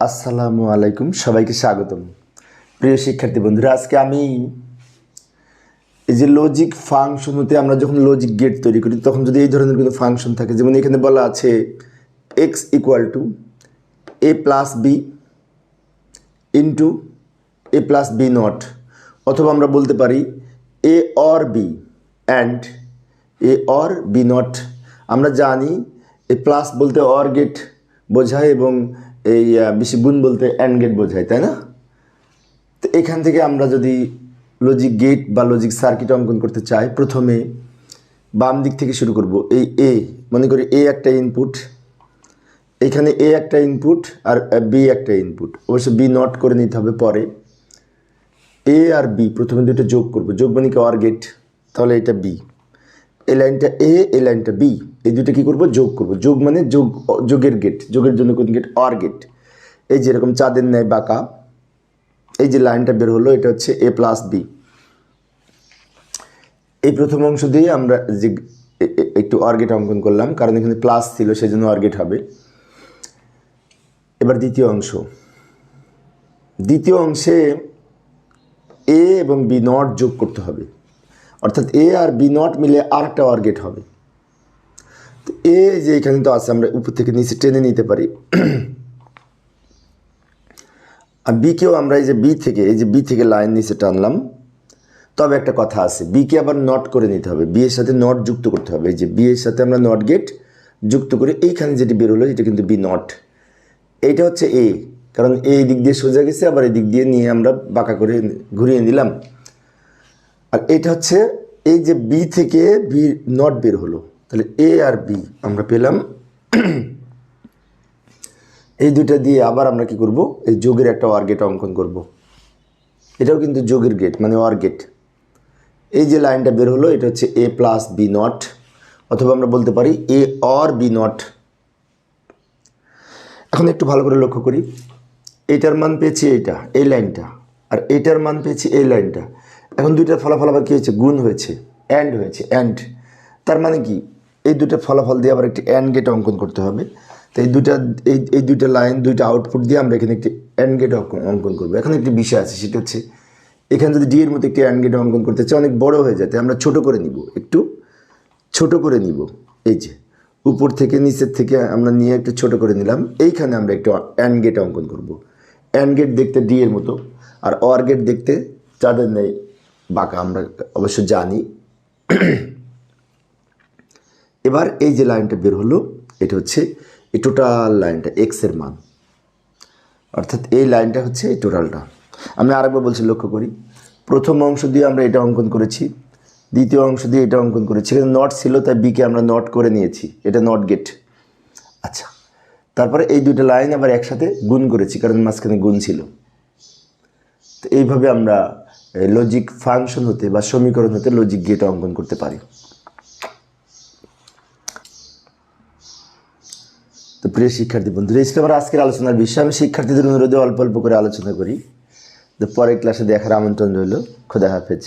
আসসালামু আলাইকুম, সবাইকে স্বাগতম। প্রিয় শিক্ষার্থী বন্ধুরা, আজকে আমি এই যে লজিক ফাংশন হতে আমরা যখন লজিক গেট তৈরি করি, তখন যদি এই ধরনের কোনো ফাংশন থাকে, যেমন এখানে বলা আছে X equal to A plus B into A plus B not অথবা আমরা বলতে পারি A or B and A or B not আমরা জানি এ প্লাস বলতে অর গেট বোঝায় এবং এই বেশি গুণ বলতে অ্যান্ড গেট বোঝায়, তাই না? তো এখান থেকে আমরা যদি লজিক গেট বা লজিক সার্কিট অঙ্কন করতে চাই, প্রথমে বাম দিক থেকে শুরু করব। এই এ মনে করি এ একটা ইনপুট এখানে এ একটা ইনপুট আর বি একটা ইনপুট অবশ্য বি নট করে নিতে হবে পরে। এ আর বি প্রথমে দুটো যোগ করব। যোগ মানে কি অর গেট তাহলে এটা বি এই লাইনটা এ এই লাইনটা বি এই দুটো কী করব? যোগ করব। যোগ মানে যোগ, যোগের গেট যোগের জন্য কোন গেট অর গেট এই যেরকম চাঁদের ন্যায় বাঁকা, এই যে লাইনটা বের হলো, এটা হচ্ছে এ প্লাস বি এই প্রথম অংশ দিয়ে আমরা যে একটু অর্গেট অঙ্কন করলাম, কারণ এখানে প্লাস ছিল, সেজন্য অর্গেট হবে। এবার দ্বিতীয় অংশ। দ্বিতীয় অংশে এ এবং বি নট যোগ করতে হবে। অর্থাৎ এ আর বি নট মিলে আরেকটা অর্গেট হবে। এ যে এখানে তো আছে, আমরা উপর থেকে নিচে টেনে নিতে পারি। আর বিকেও আমরা এই যে বি থেকে, এই যে বি থেকে লাইন নিচে টানলাম। তবে একটা কথা আছে বিকে আবার নট করে নিতে হবে। বি এর সাথে নট যুক্ত করতে হবে। এই যে বি এর সাথে আমরা নট গেট যুক্ত করে এইখানে যেটি বের হলো, এটা কিন্তু বি নট এইটা হচ্ছে এ কারণ এই দিক দিয়ে সোজা গেছে, আবার এই দিক দিয়ে নিয়ে আমরা বাঁকা করে ঘুরিয়ে নিলাম। আর এটা হচ্ছে, এই যে বি থেকে বি নট বের হলো। তাহলে এ আর বি আমরা পেলাম। এই দুইটা দিয়ে আবার আমরা কি করব? এই যোগের একটা ওয়ার গেট অঙ্কন করব। এটাও কিন্তু যোগের গেট মানে ওয়ার গেট এই যে লাইনটা বের হলো, এটা হচ্ছে এ প্লাস বি নট অথবা আমরা বলতে পারি এ অর বি নট এখন একটু ভালো করে লক্ষ্য করি। এটার মান পেয়েছি এইটা, এই লাইনটা, আর এটার মান পেয়েছি এই লাইনটা। এখন দুইটার ফলাফল আবার কী হয়েছে? গুণ হয়েছে অ্যান্ড হয়েছে অ্যান্ড তার মানে কি? এই দুটো ফলাফল দিয়ে আবার একটি অ্যান্ড গেট অঙ্কন করতে হবে। তো এই দুইটা, এই এই দুইটা লাইন দুইটা আউটপুট দিয়ে আমরা এখানে একটি অ্যান্ড গেট অঙ্কন করব। এখন একটি বিষয় আছে, সেটা হচ্ছে এখানে যদি ডি এর মতো একটি অ্যান্ড গেট অঙ্কন করতে চাই, অনেক বড় হয়ে যায়, তাই আমরা ছোট করে নিব। একটু ছোট করে নিব। এই যে, উপর থেকে নিচের থেকে আমরা নিয়ে একটু ছোট করে নিলাম। এইখানে আমরা একটু অ্যান্ড গেট অঙ্কন করব। অ্যান্ড গেট দেখতে ডি এর মতো, আর অর গেট দেখতে চাঁদের নেই বাঁকা, আমরা অবশ্য জানি। এবার এই যে লাইনটা বের হলো, এটা হচ্ছে এই টোটাল লাইনটা এক্সের মান। অর্থাৎ এই লাইনটা হচ্ছে এই টোটালটা আমি আরেকবার বলছি, লক্ষ্য করি। প্রথম অংশ দিয়ে আমরা এটা অঙ্কন করেছি, দ্বিতীয় অংশ দিয়ে এটা অঙ্কন করেছি। এখানে নট ছিল, তাই বিকে আমরা নট করে নিয়েছি। এটা নট গেট আচ্ছা তারপরে এই দুটো লাইন আবার একসাথে গুণ করেছি, কারণ মাঝখানে গুণ ছিল। তো এইভাবে আমরা লজিক ফাংশন হতে বা সমীকরণ হতে লজিক গেট অঙ্কন করতে পারি। তো প্রিয় শিক্ষার্থী বন্ধুরা, এই ছিল আমার আজকের আলোচনার বিষয়। আমি শিক্ষার্থীদের অনুরোধে অল্প অল্প করে আলোচনা করি। তো পরের ক্লাসে দেখার আমন্ত্রণ রইল। খোদা হাফেজ।